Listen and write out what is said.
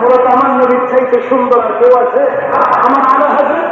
মূলত আমার নবীর চাইতে সুন্দর আর কেউ আছে? আমার আরও হাজার